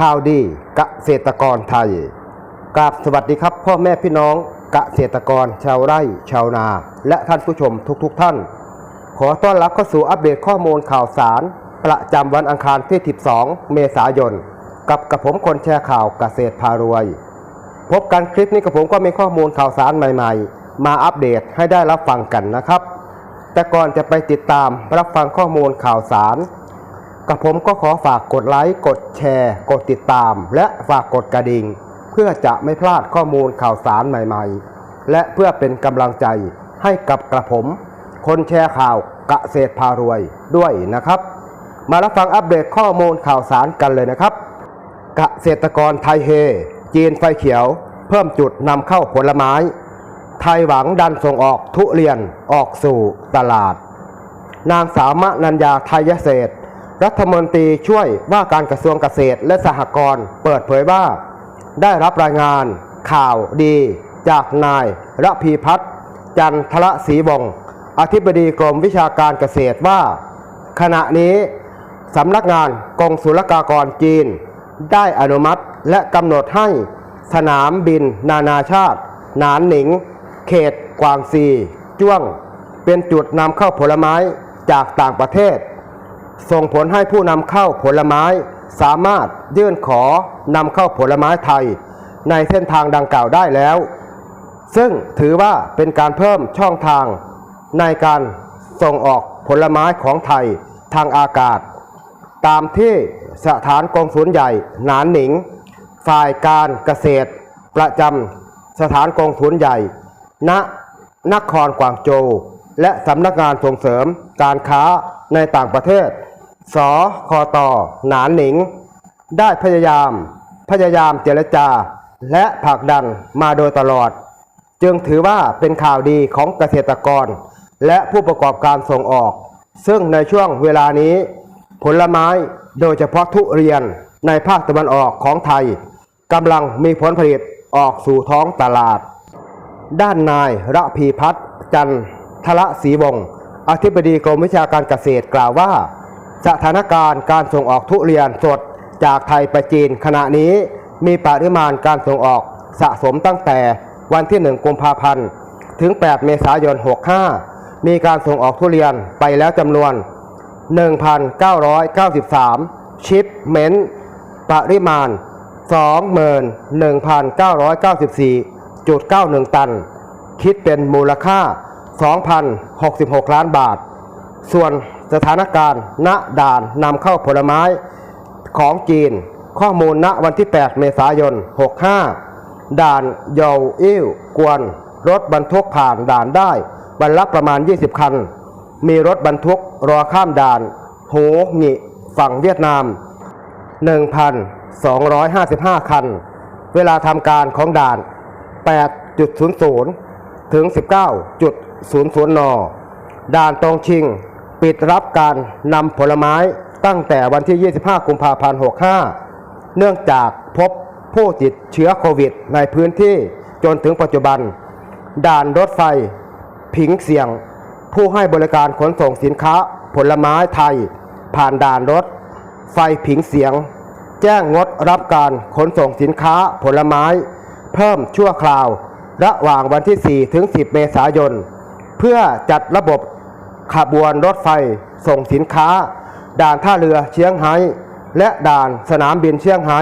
ข่าวดีเกษตรกรไทยกราบสวัสดีครับ พ่อแม่พี่น้องเกษตรกรชาวไร่ชาวนา และท่านผู้ชมทุกๆทท่าน ขอต้อนรับเข้าสู่อัปเดตข้อมูลข่าวสาร ประจำวันอังคารที่ 12 เมษายน กับกระผมคนแชร์ข่าวเกษตรพารวย พบกันคลิปนี้กับผมก็มีข้อมูลข่าวสารใหม่ ๆ มาอัปเดตให้ได้รับฟังกันนะครับ แต่ก่อนจะไปติดตามรับฟังข้อมูลข่าวสาร กับผมก็ขอฝากกดไลค์ กดแชร์ กดติดตาม และฝากกดกระดิ่ง เพื่อจะไม่พลาดข้อมูลข่าวสารใหม่ๆ และเพื่อเป็นกำลังใจให้กับกระผม คนแชร์ข่าวเกษตรพารวยด้วยนะครับ มารับฟังอัปเดตข้อมูลข่าวสารกันเลยนะครับกเกษตรกรไทยเฮ จีนไฟเขียว เพิ่มจุดนำเข้าผลไม้ ไทยหวังดันส่งออกทุเรียนออกสู่ตลาด นางสาวมนัญญาไทยเศษ รัฐมนตรีช่วยว่าการกระทรวงเกษตรและสหกรณ์เปิดเผยว่า ได้รับรายงานข่าวดี จากนายระพีพัฒน์จันทรศรีวงศ์อธิบดีกรมวิชาการเกษตรว่า ขณะนี้สำนักงานกองศุลกากรจีน ได้อนุมัติและกำหนดให้สนามบินนานาชาติ หนานหนิง เขต กวางซี จ้วง เป็นจุดนำเข้าผลไม้จากต่างประเทศ ส่งผลให้ผู้นำเข้าผลไม้ สามารถยื่นขอนำเข้าผลไม้ไทย ในเส้นทางดังกล่าวได้แล้ว ซึ่งถือว่าเป็นการเพิ่มช่องทาง ในการส่งออกผลไม้ของไทยทางอากาศ ตามที่สถานกองสุลใหญ่หนานหนิง ฝ่ายการเกษตร ประจำสถานกองสุลใหญ่ณนครกวางโจวและสำนักงานส่งเสริมการค้าในต่างประเทศ สคตหนานหนิง ได้พยายาม พยายามเจรจา และผลักดันมาโดยตลอด จึงถือว่าเป็นข่าวดีของเกษตรกร และผู้ประกอบการส่งออก ซึ่งในช่วงเวลานี้ ผลไม้โดยเฉพาะทุเรียนในภาคตะวันออกของไทยกำลังมีผลผลิตออกสู่ท้องตลาด ด้านนายระพีพัฒน์จันทรศรีวงศ์อธิบดีกรมวิชาการเกษตรกล่าวว่า สถานการณ์การส่งออกทุเรียนสดจากไทยไปจีน ขณะนี้มีปริมาณการส่งออกสะสมตั้งแต่วันที่ 1 กุมภาพันธ์ ถึง 8 เมษายน 65 มีการส่งออกทุเรียนไปแล้วจำนวน 1,993 ชิปเมนต์ปริมาณ 21,994.91 ตัน คิดเป็นมูลค่า 2,066 ล้านบาท ส่วน สถานการณ์ณด่านนำเข้าผลไม้ของจีน ข้อมูลณวันที่ 8 เมษายน 65 ด่านเยาอิ้วกวน รถบรรทุกผ่านด่านได้บรรลักประมาณ 20 คัน มีรถบรรทุกรอข้ามด่านโหหงิฝั่งเวียดนาม 1,255 คัน เวลาทำการของด่าน 8.00 ถึง 19.00 น ด่านตรงชิง ปิดรับการนำผลไม้ตั้งแต่วันที่ 25 กุมภาพันธ์ 65 เนื่องจากพบผู้ติดเชื้อโควิด ในพื้นที่จนถึงปัจจุบัน ด่านรถไฟ ผิงเสียง ผู้ให้บริการขนส่งสินค้าผลไม้ไทย ผ่านด่านรถ ไฟผิงเสียง แจ้งงดรับการขนส่งสินค้าผลไม้ เพิ่มชั่วคราว ระหว่างวันที่ 4 ถึง 10 เมษายน เพื่อจัดระบบ ขบวนรถไฟส่งสินค้า ด่านท่าเรือเชียงไฮ้ และด่านสนามบินเชียงไฮ้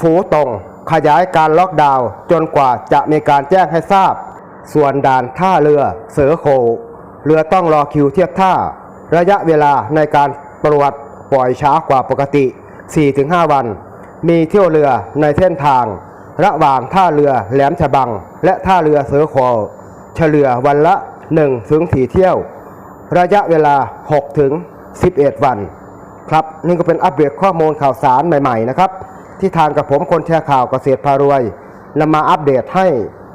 ฝูตงขยายการล็อกดาวน์จนกว่าจะมีการแจ้งให้ทราบ ส่วนด่านท่าเรือเสือโค เรือต้องรอคิวเทียบท่า ระยะเวลาในการตรวจปล่อยช้ากว่าปกติ 4-5 วัน มีเที่ยวเรือในเส้นทาง ระหว่างท่าเรือแหลมฉบัง และท่าเรือเสือโคเฉลี่ยวันละ 1-4 เที่ยว ระยะเวลา6-11 วัน ครับนี่ก็เป็นอัปเดตข้อมูลข่าวสารใหม่ๆนะครับที่ทางกับผมคนแชร์ข่าวเกษตรพารวยนำมาอัปเดตให้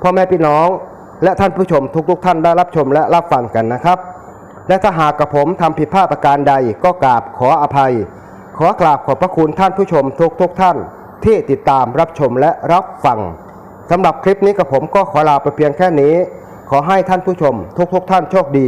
พ่อแม่พี่น้อง และท่านผู้ชมทุกๆ ท่านได้รับชมและรับฟังกันนะครับ และถ้าหากกับผมทำผิดพลาดประการใดก็กราบขออภัย ขอกราบขอบพระคุณท่านผู้ชมทุกๆท่าน ที่ติดตามรับชมและรับฟังสำหรับคลิปนี้กับผมก็ขอลาไปเพียงแค่นี้ ขอให้ท่านผู้ชมทุกๆ ท่านโชคดี